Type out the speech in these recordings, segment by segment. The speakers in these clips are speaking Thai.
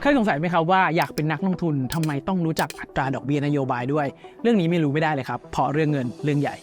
เคยสงสัยไหมครับว่าอยากเป็นนักลงทุนทำไมต้องรู้จักอัตราดอกเบี้ยนโยบายด้วย เรื่องนี้ไม่รู้ไม่ได้เลยครับเพราะเรื่องเงินเรื่องใหญ่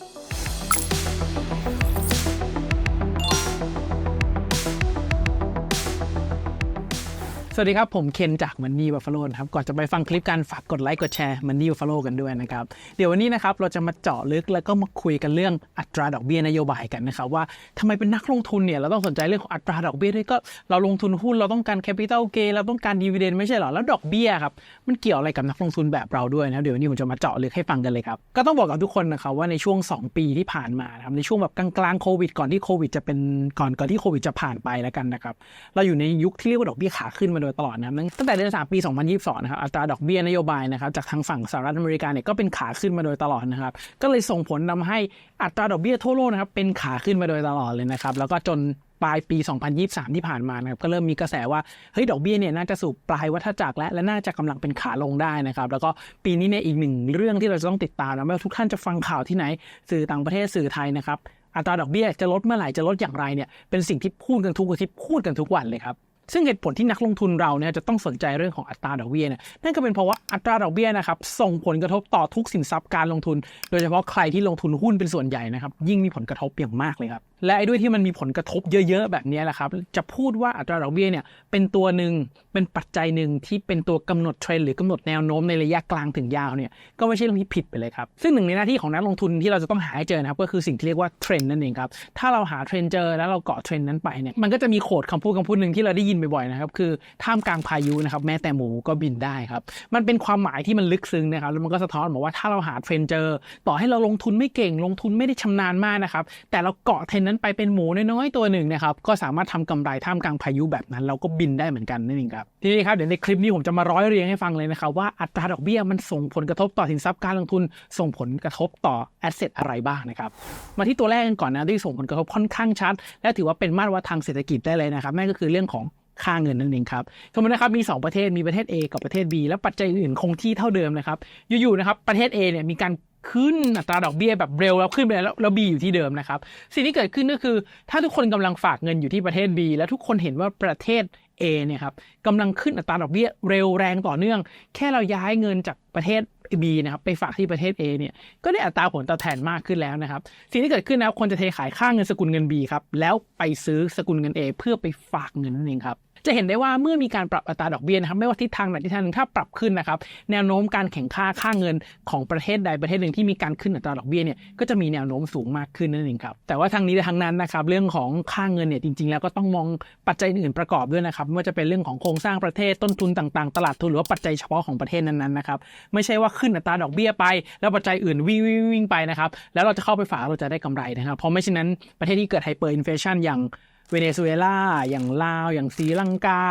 สวัสดีครับ ผมเคนจากมันนี่บัฟฟาโลนะครับ ก่อนจะไปฟังคลิปกันฝากกดไลค์กดแชร์มันนี่บัฟฟาโลกันด้วยนะครับ เดี๋ยววันนี้นะครับเราจะมาเจาะลึกแล้วก็มาคุยกันเรื่องอัตราดอกเบี้ยนโยบายกันนะครับว่าทำไมเป็นนักลงทุนเนี่ยเราต้องสนใจเรื่องของอัตราดอกเบี้ยด้วยก็เราลงทุนหุ้นเราต้องการแคปิตอลเกเราต้องการดีเวเดนไม่ใช่หรอแล้วดอกเบี้ยครับมันเกี่ยวอะไรกับนักลงทุนแบบเราด้วยนะเดี๋ยววันนี้ผมจะมาเจาะลึกให้ฟังกันเลยครับก็ต้องบอกกับทุกคนนะครับว่าในช่วง 2 ปีที่ผ่านมานะครับในช่วงแบบกลางๆโควิดก่อนที่โควิดจะเป็นก่อนก่อนที่โควิดจะผ่านไปแล้วกันนะครับเราอยู่ในยุคที่เรียกว่าดอกเบี้ยขาขึ้นมาโดยตลอดนะครับตั้งแต่เดือนสามปี 2022 นะครับอัตราดอกเบี้ยนโยบายนะครับจากทางฝั่งสหรัฐอเมริกาเนี่ยก็เป็นขาขึ้นมาโดยตลอดนะครับ ก็เลยส่งผลทำให้อัตราดอกเบี้ยทั่วโลกนะครับเป็นขาขึ้นมาโดยตลอดเลยนะครับแล้วก็จนปลายปี 2023 ที่ผ่านมานะครับก็เริ่มมีกระแสว่าเฮ้ยดอกเบี้ยเนี่ยน่าจะสู่ปลายวัฏจักรและและน่าจะกำลังเป็นขาลงได้นะครับแล้วก็ปีนี้เนี่ยอีกหนึ่งเรื่องที่เราจะต้องติดตามนะไม่ว่าทุกท่านจะฟังข่าวที่ไหน สื่อต่างประเทศสื่อไทยนะครับอัตราดอกเบี้ยจะลดเมื่อไหร่จะลดอย่างไรเนี่ยเป็นสิ่งที่พูดกันทุกอาทิตย์พูดกันทุกวันเลยครับ ซึ่งเหตุผลที่นักลงทุนเราเนี่ยจะต้องสนใจเรื่องของอัตราดอกเบี้ยเนี่ยนั่นก็เป็นเพราะว่าอัตราดอกเบี้ยนะครับส่งผลกระทบต่อทุกสินทรัพย์การลงทุน โดยเฉพาะใครที่ลงทุนหุ้นเป็นส่วนใหญ่นะครับยิ่งมีผลกระทบอย่างมากเลยครับ และไอ้ด้วยที่มันมีผลกระทบเยอะ ๆ แบบนี้แหละครับ จะพูดว่าอัตราดอกเบี้ยเนี่ยเป็นตัวหนึ่งเป็นปัจจัยหนึ่งที่เป็นตัวกำหนดเทรนหรือกำหนดแนวโน้มในระยะกลางถึงยาวเนี่ยก็ไม่ใช่เรื่องที่ผิดไปเลยครับซึ่งหนึ่งในหน้าที่ของนักลงทุนที่เราจะต้องหาให้เจอนะครับก็คือสิ่งที่เรียกว่าเทรนนั่นเองครับถ้าเราหาเทรนเจอแล้วเราเกาะเทรนนั้นไปเนี่ยมันก็จะมีโคดคำพูดคำพูดหนึ่งที่เราได้ยินบ่อยๆนะครับคือท่ามกลางพายุนะครับแม้แต่หมูก็บินได้ครับมันเป็นความหมายที่มันลึกซึ้งนะครับแล้วมันก็สะท้อนบอกว่าถ้าเราหาเทรนเจอ ต่อให้เราลงทุนไม่เก่งลงทุนไม่ได้ชำนาญมากนะครับแต่เราเกาะเทรนนั้นไปเป็นหมูน้อยๆตัวหนึ่งนะครับก็สามารถทำกำไรท่ามกลางพายุแบบนั้น เราก็บินได้เหมือนกันนั่นเองครับทีนี้ครับเดี๋ยวในคลิปนี้ผมจะมาร้อยเรียงให้ฟังเลยนะครับว่าอัตราดอกเบี้ยมันส่งผลกระทบต่อสินทรัพย์การลงทุน ส่งผลกระทบต่อแอสเซทอะไรบ้างนะครับมาที่ตัวแรกกันก่อนนะที่ส่งผลกระทบค่อนข้างชัด และถือว่าเป็นมาตรวัดทางเศรษฐกิจได้เลยนะครับนั่นก็คือเรื่องของค่าเงินนั่นเองครับสมมตินะครับมี 2 ประเทศมีประเทศ A กับประเทศ B และปัจจัยอื่นคงที่เท่าเดิมนะครับอยู่ๆนะครับประเทศ A เนี่ยมีการ ขึ้นอัตราดอกเบี้ยแบบเร็วแล้วขึ้นไปแล้วแล้ว B อยู่ที่เดิมนะครับ สิ่งที่เกิดขึ้นก็คือ ถ้าทุกคนกำลังฝากเงินอยู่ที่ประเทศ B และทุกคนเห็นว่าประเทศ A เนี่ยครับกำลังขึ้นอัตราดอกเบี้ยเร็วแรงต่อเนื่อง แค่เราย้ายเงินจากประเทศ B นะครับไปฝากที่ประเทศ A เนี่ยก็ได้อัตราผลตอบแทนมากขึ้นแล้วนะครับ สิ่งที่เกิดขึ้นนะครับคนจะเทขายค่าเงินสกุลเงิน B ครับแล้วไปซื้อสกุลเงิน A เพื่อไปฝากเงินนั่นเองครับ จะเห็นได้ว่าเมื่อมีการปรับอัตราดอกเบี้ยนะครับไม่ว่าทิศทางไหนทิศทางหนึ่งถ้าปรับขึ้นนะครับแนวโน้มการแข่งค่าค่าเงินของประเทศใดประเทศหนึ่งที่มีการขึ้นอัตราดอกเบี้ยเนี่ยก็จะมีแนวโน้มสูงมากขึ้นนั่นเองครับแต่ว่าทางนี้และทางนั้นนะครับเรื่องของค่าเงินเนี่ยจริง ๆ แล้วก็ต้องมองปัจจัยอื่นประกอบด้วยนะครับไม่ว่าจะเป็นเรื่องของโครงสร้างประเทศต้นทุนต่างๆ ตลาดทุนหรือว่าปัจจัยเฉพาะของประเทศนั้นๆนะครับไม่ใช่ว่าขึ้นอัตราดอกเบี้ยไป แล้วปัจจัยอื่นวิ่งวิ่งวิ่งไปนะครับแล้วเราจะเข้าไปฝากเราจะได้กำไรนะครับเพราะไม่เช่นนั้นประเทศที่เกิดไฮเปอร์อินเฟชันอย่าง เวเนซุเอลาอย่างลาว อย่างศรีลังกา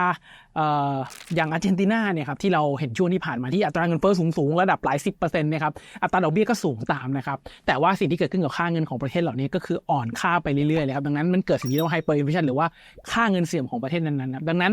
อย่างอาร์เจนตินาเนี่ยครับที่เราเห็นช่วงที่ผ่านมาที่อัตราเงินเฟ้อสูงๆระดับหลายสิบเปอร์เซ็นะครับอัตราดอกเบี้ยก็สูงตามนะครับแต่ว่าสิ่งที่เกิดขึ้นกับค่าเงินของประเทศเหล่านี้ก็คืออ่อนค่าไปเรื่อยๆเลยครับดังนั้นมันเกิดสิ่งที่เรียกว่าไฮเปอร์อินเฟชันหรือว่าค่าเงินเสื่อมของประเทศนั้นๆดังนั้น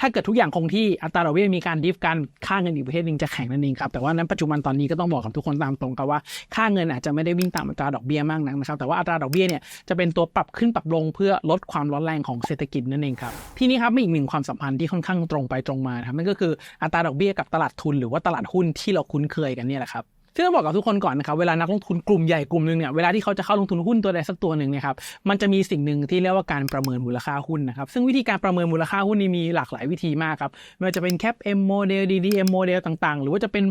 ถ้าเกิดทุกอย่างคงที่อัตราดอกเบี้ยมีการดิฟกันค่าเงินอีกประเทศหนึ่งจะแข็งนั่นเองครับแต่ว่านั้นปัจจุบันตอนนี้ก็ต้องบอกกับทุกคนตามตรงครับว่าค่าเงินอาจจะไม่ได้วิ่งตามอัตราดอกเบี้ยมากนักนะครับแต่ว่าอัตราดอกเบี้ยเนี่ยจะเป็นตัวปรับขึ้นปรับลงเพื่อลดความร้อนแรงของเศรษฐกิจนั่นเองครับที่นี้ครับมีอีกหนึ่งความสัมพันธ์ที่ค่อนข้างตรงไปตรงมาครับนั่นก็คืออัตราดอกเบี้ยกับตลาดทุนหรือว่าตลาดหุ้นที่เราคุ้นเคยกันเนี่ยแหละครับซึ่งต้องบอกกับทุกคนก่อนนะครับเวลานักลงทุนกลุ่มใหญ่กลุ่มหนึ่งเนี่ยเวลาที่เขาจะเข้าลงทุนหุ้นตัวใดสักตัวหนึ่งเนี่ยครับมันจะมีสิ่งหนึ่งที่เรียกว่าการประเมินมูลค่าหุ้นนะครับซึ่งวิธีการประเมินมูลค่าหุ้นนี่มีหลากหลายวิธีมากครับไม่ว่าจะเป็น cap m model ddm model ต่างๆ หรือว่าจะเป็น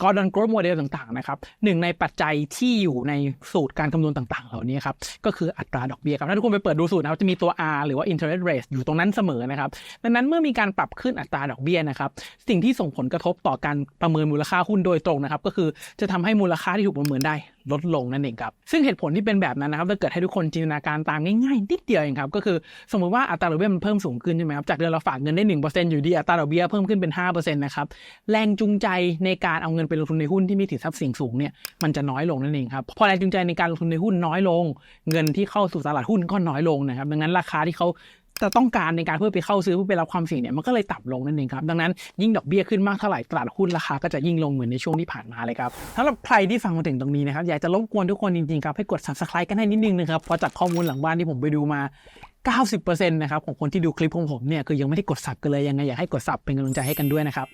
Gordon Growth Model ต่างๆนะครับหนึ่งในปัจจัยที่อยู่ในสูตรการคำนวณต่าง ๆ เหล่านี้ครับก็คืออัตราดอกเบี้ยครับถ้าทุกคนไปเปิดดูสูตรนะครับจะมีตัว R หรือว่า interest rate อยู่ตรงนั้นเสมอนะครับดังนั้นเมื่อมีการปรับขึ้นอัตราดอกเบี้ยนะครับสิ่งที่ส่งผลกระทบต่อการประเมินมูลค่าหุ้นโดยตรงนะครับก็คือจะทำให้มูลค่าที่ถูกประเมินได้ลดลงนั่นเองครับ ซึ่งเหตุผลที่เป็นแบบนั้นนะครับถ้าเกิดให้ทุกคนจินตนาการตามง่ายๆนิดเดียวเองครับ ก็คือสมมติว่าอัตราดอกเบี้ยมันเพิ่มสูงขึ้นใช่ไหมครับ จากเดือนเราฝากเงินได้ 1%อยู่ดี อัตราดอกเบี้ยเพิ่มขึ้นเป็น 5%นะครับ แรงจูงใจในการเอาเงินไปลงทุนในหุ้นที่มีถือทรัพย์สินสูงเนี่ย มันจะน้อยลงนั่นเองครับ พอแรงจูงใจในการลงทุนในหุ้นน้อยลง เงินที่เข้าสู่ตลาดหุ้นก็น้อยลงนะครับ ดังนั้นราคาที่เขา จะต้องการในการเพื่อไปเข้าซื้อเพื่อไปรับความเสี่ยงเนี่ยมันก็เลยต่ำลงนั่นเองครับดังนั้นยิ่งดอกเบี้ยขึ้นมากเท่าไหร่ตลาดหุ้นราคาก็จะยิ่งลงเหมือนในช่วงที่ผ่านมาเลยครับสำหรับใครที่ฟังมาถึงตรงนี้นะครับอยากจะรบกวนทุกคนจริงๆครับให้กด subscribe กันให้นิดนึงนะครับเพราะจากข้อมูลหลังบ้านที่ผมไปดูมา90%นะครับของคนที่ดูคลิปของผมเนี่ยคือยังไม่ได้กดสับกันเลยยังไงอยากให้กดสับเป็นกำลังใจให้กันด้วยนะครับ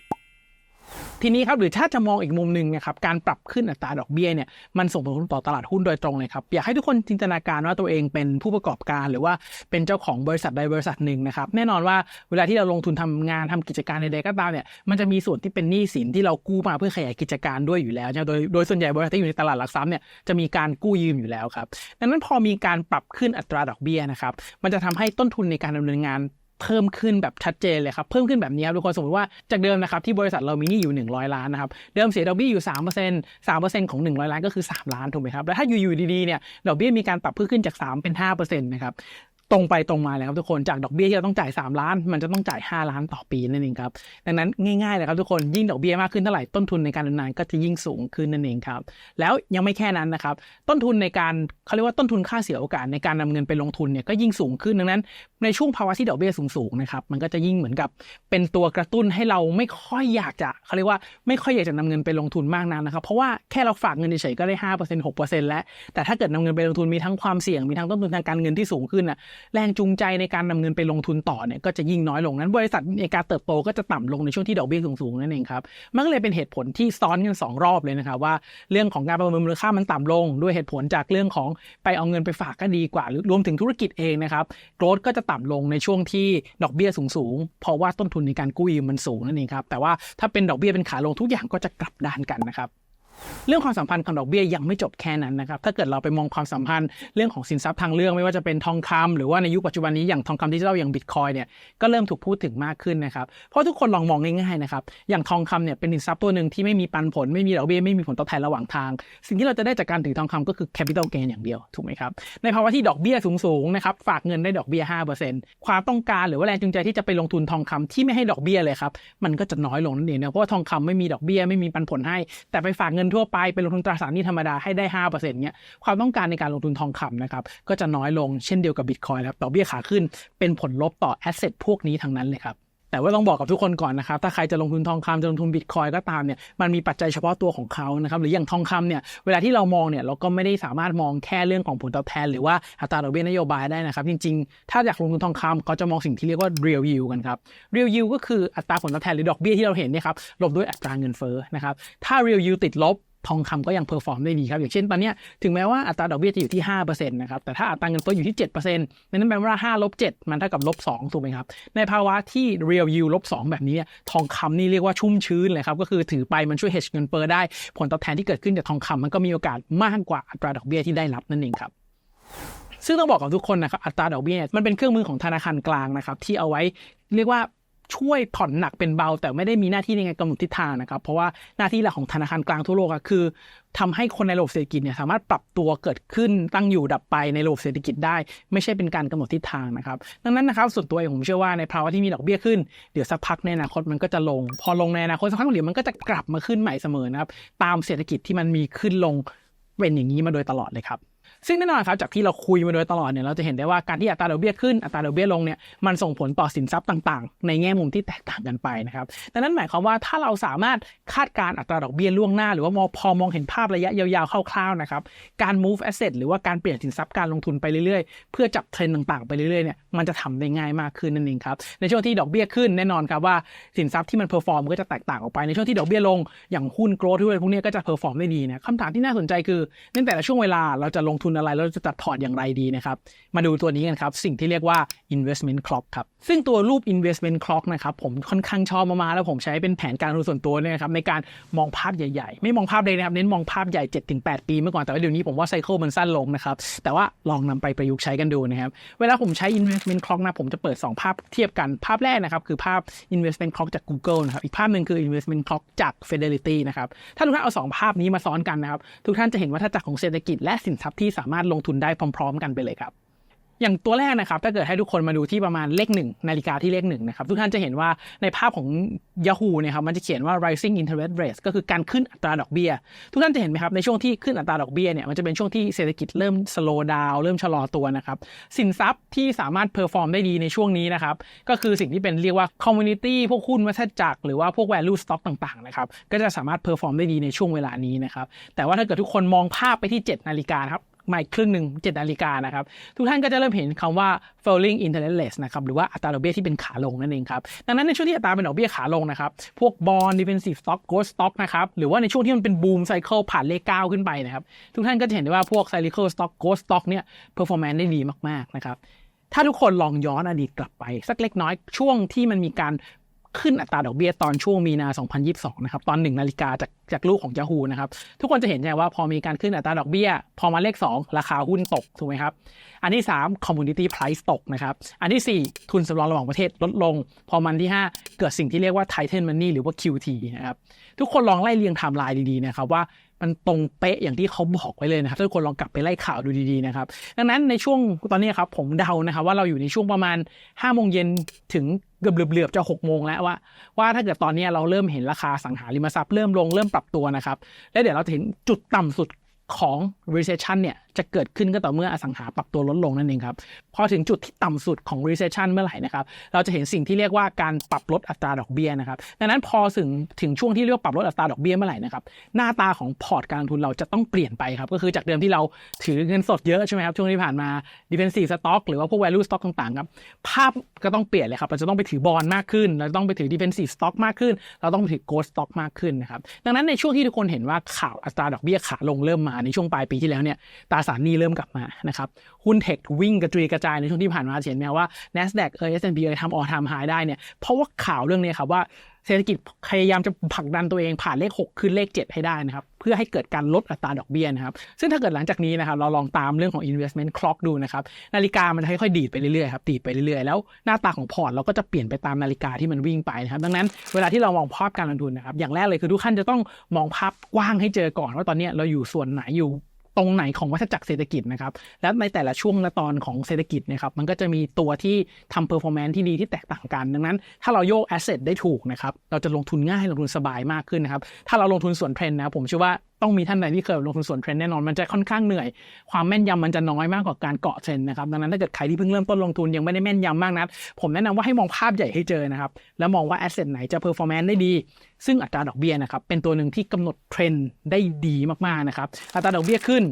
ทีนี้ครับหรือถ้าจะมองอีกมุมหนึ่งนะครับการปรับขึ้นอัตราดอกเบี้ยเนี่ยมันส่งผลต่อตลาดหุ้นโดยตรงเลยครับอยากให้ทุกคนจินตนาการว่าตัวเองเป็นผู้ประกอบการ หรือว่าเป็นเจ้าของบริษัทใดบริษัทหนึ่งนะครับแน่นอนว่าเวลาที่เราลงทุนทำงานทำกิจการใดๆก็ตามเนี่ยมันจะมีส่วนที่เป็นหนี้สินที่เรากู้มาเพื่อขยายกิจการด้วยอยู่แล้วนะโดยโดยส่วนใหญ่บริษัทที่อยู่ในตลาดหลักทรัพย์เนี่ยจะมีการกู้ยืมอยู่แล้วครับดังนั้นพอมีการปรับขึ้นอัตราดอกเบี้ยนะครับมันจะทำให้ต้นทุนในการดำเนินงาน เพิ่มขึ้นแบบชัดเจนเลยครับ เพิ่มขึ้นแบบนี้ครับทุกคนสมมติว่าจากเดิมนะครับที่บริษัทเรามีหนี้อยู่ 100 ล้านนะครับ เดิมเสียดอกเบี้ยอยู่ 3% 3%ของ 100 ล้านก็คือ 3 ล้านถูกไหมครับ แล้วถ้าอยู่ๆดีๆเนี่ยดอกเบี้ยมีการปรับเพิ่มขึ้นจาก 3 เป็น 5%นะครับ ตรงไปตรงมาเลยครับทุกคนจากดอกเบี้ยที่เราต้องจ่าย 3 ล้าน มันจะต้องจ่าย 5 ล้านต่อปีนั่นเองครับดังนั้นง่ายๆเลยครับทุกคนยิ่งดอกเบี้ยมากขึ้นเท่าไหร่ต้นทุนในการดำเนินงานก็จะยิ่งสูงขึ้นนั่นเองครับแล้วยังไม่แค่นั้นนะครับต้นทุนในการเขาเรียกว่าต้นทุนค่าเสียโอกาสในการนำเงินไปลงทุนเนี่ยก็ยิ่งสูงขึ้นดังนั้น ในช่วงภาวะที่ดอกเบี้ยสูงๆนะครับมันก็จะยิ่งเหมือนกับ เป็นตัวกระตุ้นให้เราไม่ค่อยอยากจะเขาเรียกว่าไม่ค่อยอยากจะนำเงินไปลงทุนมากนักนะครับเพราะว่าแค่เราฝากเงินเฉยๆก็ได้ห้าเปอร์เซ็นต์หกเปอร์เซ็นต์แล้วแต่ถ้าเกิดนำเงินไปลงทุนมีทั้งความเสี่ยงมีทั้งต้นทุนทางการเงินที่สูงขึ้นน่ะแรงจูงใจในการนำเงินไปลงทุนต่อเนี่ยก็จะยิ่งน้อยลงนั้น บริษัทในการเติบโตก็จะต่ำลงในช่วงที่ดอกเบี้ยสูงๆนั่นเองครับมันก็เลยเป็นเหตุผลที่ซ้อนกันสองรอบเลยนะครับว่าเรื่องของการประเมินมูลค่ามันต่ำลง ด้วยเหตุผลจากเรื่องของไปเอาเงินไปฝากก็ดีกว่าหรือรวมถึงธุรกิจเองนะครับโกรดก็จะต่ำลงในช่วงที่ดอกเบี้ยสูงๆเพราะว่าต้นทุนในการกู้ยืมมันสูงนั่นเองครับแต่ว่าถ้าเป็นดอกเบี้ยเป็นขาลงทุกอย่างก็จะกลับด้านกันนะครับ เรื่องความสัมพันธ์ของดอกเบี้ยยังไม่จบแค่นั้นนะครับ ถ้าเกิดเราไปมองความสัมพันธ์เรื่องของสินทรัพย์ทางเลือกไม่ว่าจะเป็นทองคำหรือว่าในยุคปัจจุบันนี้อย่างทองคำดิจิทัลอย่างบิตคอยเนี่ยก็เริ่มถูกพูดถึงมากขึ้นนะครับ เพราะทุกคนลองมองง่ายๆนะครับ อย่างทองคำเนี่ยเป็นสินทรัพย์ตัวหนึ่งที่ไม่มีปันผล ไม่มีดอกเบี้ยไม่มีผลตอบแทนระหว่างทาง สิ่งที่เราจะได้จากการถือทองคำก็คือ capital gain อย่างเดียวถูกไหมครับ ในภาวะที่ดอกเบี้ยสูงๆนะครับฝากเงินได้ดอกเบี้ย5%ความต้องการหรือว่าแรงจูงใจที่จะไปลงทุนทองคำที่ไม่ให้ดอกเบี้ยเลยครับมันก็จะน้อยลงนั่นเองนะเพราะว่าทองคำไม่มีดอกเบี้ยไม่มีปันผลให้แต่ไปฝากเงินทั่วไปไปลงทุนตราสารหนี้ธรรมดาให้ได้5%เนี้ยความต้องการในการลงทุนทองคำนะครับก็จะน้อยลงเช่นเดียวกับบิตคอยครับดอกเบี้ยขาขึ้นเป็นผลลบต่อแอสเซทพวกนี้ทั้งนั้นเลยครับ แต่ว่าต้องบอกกับทุกคนก่อนนะครับ ถ้าใครจะลงทุนทองคำจะลงทุนบิตคอยก็ตามเนี่ยมันมีปัจจัยเฉพาะตัวของเขานะครับหรืออย่างทองคำเนี่ยเวลาที่เรามองเนี่ยเราก็ไม่ได้สามารถมองแค่เรื่องของผลตอบแทน หรือว่าอัตราดอกเบี้ยนโยบายได้นะครับ จริงๆ ถ้าอยากลงทุนทองคำเขาจะมองสิ่งที่เรียกว่า real yield กันครับ real yield ก็คืออัตราผลตอบแทนหรือดอกเบี้ยที่เราเห็นเนี่ยครับลบด้วยอัตราเงินเฟ้อนะครับถ้า real yield ติดลบ ทองคำก็ยังเพอร์ฟอร์มได้ดีครับ อย่างเช่นตอนเนี้ยถึงแม้ว่าอัตราดอกเบี้ยจะอยู่ที่5%นะครับแต่ถ้าอัตราเงินเฟ้ออยู่ที่7%นั่นแปลว่า5ลบ7มันเท่ากับลบ2ถูกไหมครับ ในภาวะที่ real yield ลบ2แบบนี้ทองคำนี่เรียกว่าชุ่มชื้นเลยครับก็คือถือไปมันช่วย hedge เงินเฟ้อได้ ผลตอบแทนที่เกิดขึ้นจากทองคำมันก็มีโอกาสมากกว่าอัตราดอกเบี้ยที่ได้รับนั่นเองครับซึ่งต้องบอกกับทุกคนนะครับอัตราดอกเบี้ยเนี่ยมันเป็นเครื่องมือของธนาคารกลางนะครับที่เอาไว้เรียกว่า ช่วยผ่อนหนักเป็นเบา แต่ไม่ได้มีหน้าที่ในการกำหนดทิศทางนะครับ เพราะว่าหน้าที่หลักของธนาคารกลางทั่วโลกคือทำให้คนในระบบเศรษฐกิจเนี่ยสามารถปรับตัวเกิดขึ้นตั้งอยู่ดับไปในระบบเศรษฐกิจได้ ไม่ใช่เป็นการกำหนดทิศทางนะครับ ดังนั้นนะครับส่วนตัวเองผมเชื่อว่าในภาวะที่มีดอกเบี้ยขึ้นเดี๋ยวสักพักในอนาคตมันก็จะลง พอลงในอนาคตสักพักเดี๋ยวมันก็จะกลับมาขึ้นใหม่เสมอนะครับตามเศรษฐกิจที่มันมีขึ้นลงเป็นอย่างนี้มาโดยตลอดเลยครับ ซึ่งแน่นอนครับจากที่เราคุยมาโดยตลอดเนี่ยเราจะเห็นได้ว่าการที่อัตราดอกเบี้ยขึ้นอัตราดอกเบี้ยลงเนี่ยมันส่งผลต่อสินทรัพย์ต่างๆ ในแง่มุมที่แตกต่างกันไปนะครับดังนั้นหมายความว่าถ้าเราสามารถคาดการณ์อัตราดอกเบี้ยล่วงหน้า หรือว่ามองพอมองเห็นภาพระยะยาวๆคร่าวๆนะครับการ move asset หรือว่าการเปลี่ยนสินทรัพย์การลงทุนไปเรื่อยๆ เพื่อจับเทรนด์ต่างๆไปเรื่อยๆเนี่ยมันจะทำได้ง่ายมากขึ้นนั่นเองครับในช่วงที่ดอกเบี้ยขึ้นแน่นอนครับว่าสินทรัพย์ที่มันเพอร์ฟอร์มก็จะแตกต่างออกไปในช่วงที่ดอกเบี้ยลงอย่างหุ้นโกลด์ที่อะไรพวกนี้ก็จะเพอร์ฟอร์มได้ดีนะคำถามที่น่าสนใจคือในแต่ละช่วงเวลาเราจะลงทุนอะไรเราจะจัดพอร์ตอย่างไรดีนะครับ มาดูตัวนี้กันครับ สิ่งที่เรียกว่า investment clock ครับ ซึ่งตัวรูป investment clock นะครับผมค่อนข้างชอบมากๆแล้วผมใช้เป็นแผนการลงทุนส่วนตัวเนี่ยนะครับในการมองภาพใหญ่ๆ ไม่มองภาพเล็กนะครับ เน้นมองภาพใหญ่ 7-8 ปีเมื่อก่อนแต่ว่าเดี๋ยวนี้ผมว่าไซเคิลมันสั้นลงนะครับแต่ว่าลองนำไปประยุกต์ใช้กันดูนะครับเวลาผมใช้ investment clock นะผมจะเปิด 2 ภาพเทียบกันภาพแรกนะครับคือภาพ investment clock จาก Google นะครับอีกภาพหนึ่งคือ investment clock จาก Fidelity นะครับถ้าทุกท่านเอาสองภาพนี้มาซ้อนกันนะครับทุกท่านจะเห็นว่าถ้าจากของเศรษฐกิจและสินทรัพย์ที่สามารถลงทุนได้พร้อม ๆ กันไปเลยครับ อย่างตัวแรกนะครับถ้าเกิดให้ทุกคนมาดูที่ประมาณเลขหนึ่งนาฬิกาที่เลขหนึ่งนะครับทุกท่านจะเห็นว่าในภาพของ Yahoo เนี่ยครับมันจะเขียนว่า rising interest rates ก็คือการขึ้นอัตราดอกเบี้ย ทุกท่านจะเห็นไหมครับในช่วงที่ขึ้นอัตราดอกเบี้ยเนี่ยมันจะเป็นช่วงที่เศรษฐกิจเริ่ม slow down เริ่มชะลอตัวนะครับสินทรัพย์ที่สามารถ perform ได้ดีในช่วงนี้นะครับก็คือสิ่งที่เป็นเรียกว่า community พวกหุ้นวัฏจักรหรือว่าพวก value stock ต่างๆนะครับก็จะสามารถ perform ได้ดีในช่วงเวลานี้นะครับแต่ว่าถ้าเกิดทุกคนมองภาพไปที่ 7 นาฬิกาครับ มาอีกครึ่งหนึ่ง7นาฬิกานะครับ ทุกท่านก็จะเริ่มเห็นคำว่า falling interest rate นะครับ หรือว่าอัตราดอกเบี้ยที่เป็นขาลงนั่นเองครับ ดังนั้นในช่วงที่อัตราเป็นดอกเบี้ยขาลงนะครับ พวก bond defensive stock growth stock นะครับ หรือว่าในช่วงที่มันเป็น boom cycle ผ่านเลขเก้าขึ้นไปนะครับ ทุกท่านก็จะเห็นได้ว่าพวก cyclical stock growth stock เนี่ย performance ได้ดีมากๆนะครับถ้าทุกคนลองย้อนอดีตกลับไป สักเล็กน้อยช่วงที่มันมีการ ขึ้นอัตราดอกเบี้ยตอนช่วงมีนา 2022 นะครับ ตอน 1 นาฬิกาจากจากลูกของ Yahoo นะครับ ทุกคนจะเห็นใช่ว่าพอมีการขึ้นอัตราดอกเบี้ย พอมาเลข 2 ราคาหุ้นตก ถูกไหมครับ อันที่ 3 commodity price ตกนะครับ อันที่ 4 ทุนสำรองระหว่างประเทศลดลง พอมันที่ 5 เกิดสิ่งที่เรียกว่า tighten money หรือว่า QT นะครับ ทุกคนลองไล่เรียงไทม์ไลน์ดีๆนะครับว่ามันตรงเป๊ะอย่างที่เขาบอกไว้เลยนะครับทุกคนลองกลับไปไล่ข่าวดูดีๆนะครับ ดังนั้นในช่วงตอนนี้ครับผมเดานะครับว่าเราอยู่ในช่วงประมาณ5โมงเย็นถึง เกือบเหลือบจะหกโมงแล้วว่าว่าถ้าเกิดตอนนี้เราเริ่มเห็นราคาสังหาริมทรัพย์เริ่มลงเริ่มปรับตัวนะครับ แล้วเดี๋ยวเราจะเห็นจุดต่ำสุดของ recession เนี่ย จะเกิดขึ้นก็ต่อเมื่ออสังหาปรับตัวลดลงนั่นเองครับ พอถึงจุดที่ต่ำสุดของ recession เมื่อไหร่นะครับ เราจะเห็นสิ่งที่เรียกว่าการปรับลดอัตราดอกเบี้ยนะครับ ดังนั้นพอถึงถึงช่วงที่เรียกว่าปรับลดอัตราดอกเบี้ยเมื่อไหร่นะครับ หน้าตาของพอร์ตการลงทุนเราจะต้องเปลี่ยนไปครับ ก็คือจากเดิมที่เราถือเงินสดเยอะใช่ไหมครับ ช่วงที่ผ่านมา defensive stock หรือว่าพวก value stock ต่างๆครับ ภาพก็ต้องเปลี่ยนเลยครับ เราจะต้องไปถือบอลมากขึ้น เราต้องไปถือ defensive stock มากขึ้น เราต้องไปถือ gold stock มากขึ้นนะครับ ดังนั้นในช่วงที่ทุกคนเห็นว่าข่าวอัตราดอกเบี้ยขาลงเริ่มมาในช่วงปลายปีที่แล้วเนี่ยตราสารหนี้เริ่มกลับมานะครับหุ้นเทควิ่งกระจุยกระจายในช่วงที่ผ่านมาเห็นไหมว่า NASDAQ เออ S&P เอยทำออทามไฮได้เนี่ยเพราะว่าข่าวเรื่องนี้ครับว่าเศรษฐกิจพยายามจะผลักดันตัวเองผ่านเลข 6 ขึ้นเลข 7 ให้ได้นะครับเพื่อให้เกิดการลดอัตราดอกเบี้ยนะครับซึ่งถ้าเกิดหลังจากนี้นะครับเราลองตามเรื่องของ investment clock ดูนะครับนาฬิกามันจะค่อยๆดีดไปเรื่อยๆครับดีดไปเรื่อยๆแล้วหน้าตาของพอร์ตเราก็จะเปลี่ยนไปตามนาฬิกาที่มันวิ่งไปนะครับดังนั้นเวลาที่เรามองภาพการลงทุนนะครับอย่างแรกเลยคือทุกท่านจะต้องมองภาพกว้างให้เจอก่อนว่าตอนนี้เราอยู่ส่วนไหนอยู่ ตรงไหนของวัฏจักรเศรษฐกิจนะครับ และในแต่ละช่วงและตอนของเศรษฐกิจนะครับ มันก็จะมีตัวที่ทำเพอร์ฟอร์แมนซ์ที่ดีที่แตกต่างกัน ดังนั้น ถ้าเราโยกแอสเซทได้ถูกนะครับ เราจะลงทุนง่ายลงทุนสบายมากขึ้นนะครับ ถ้าเราลงทุนส่วนเทรนนะผมเชื่อว่า ต้องมีท่านใดที่เคยลงทุนส่วนเทรนด์แน่นอนมันจะค่อนข้างเหนื่อย ความแม่นยำมันจะน้อยมากกว่าการเกาะเทรนด์นะครับดังนั้นถ้าเกิดใครที่เพิ่งเริ่มต้นลงทุนยังไม่ได้แม่นยำมากนักผมแนะนำว่าให้มองภาพใหญ่ให้เจอนะครับแล้วมองว่า asset ไหนจะ performance ได้ดี ซึ่งอัตราดอกเบี้ยนะครับเป็นตัวหนึ่งที่กำหนดเทรนด์ได้ดีมากๆนะครับอัตราดอกเบี้ยขึ้น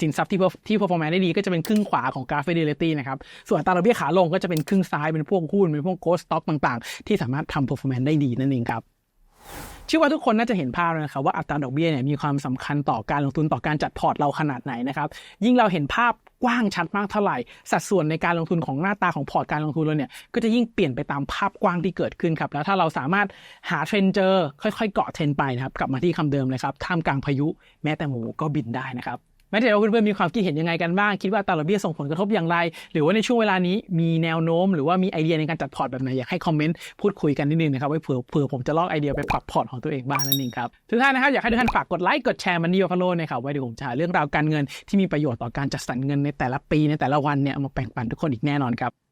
สินทรัพย์ที่ per- ที่ performance ได้ดีก็จะเป็นครึ่งขวาของกราฟ fidelity นะครับ ส่วนอัตราดอกเบี้ยขาลงก็จะเป็นครึ่งซ้ายเป็นพวกหุ้นเป็นพวก ghost stock ต่างๆ ที่สามารถทำ performance ได้ดีนั่นเองครับ ชื่อว่าทุกคนน่าจะเห็นภาพแล้วนะครับว่าอัตราดอกเบี้ยเนี่ยมีความสำคัญต่อการลงทุนต่อการจัดพอร์ตเราขนาดไหนนะครับ ยิ่งเราเห็นภาพกว้างชัดมากเท่าไหร่ สัดส่วนในการลงทุนของหน้าตาของพอร์ตการลงทุนเราเนี่ยก็จะยิ่งเปลี่ยนไปตามภาพกว้างที่เกิดขึ้นครับแล้วถ้าเราสามารถหาเทรนเจอค่อยๆเกาะเทรนไปนะครับกลับมาที่คำเดิมเลยครับท่ามกลางพายุแม้แต่หมูก็บินได้นะครับ แม้แต่ว่าเพื่อนๆมีความคิดเห็นยังไงกันบ้าง คิดว่าตลาดอกเบี้ยส่งผลกระทบอย่างไร หรือว่าในช่วงเวลานี้มีแนวโน้ม หรือว่ามีไอเดียในการจัดพอร์ตแบบไหนอยากให้คอมเมนต์พูดคุยกันนิดนึงนะครับไว้เผื่อเผื่อผมจะลอกไอเดียไปปรับพอร์ตของตัวเองบ้างนั่นเองครับทุกท่านนะครับอยากให้ทุกท่านฝากกดไลค์กดแชร์มันนี่ฟอลโล่นะครับไว้เดี๋ยวผมจะหาเรื่องราวการเงินที่มีประโยชน์ต่อการจัดสรรเงินในแต่ละปีในแต่ละวันเนี่ยมาแบ่งปันทุกคนอีกแน่นอนครับ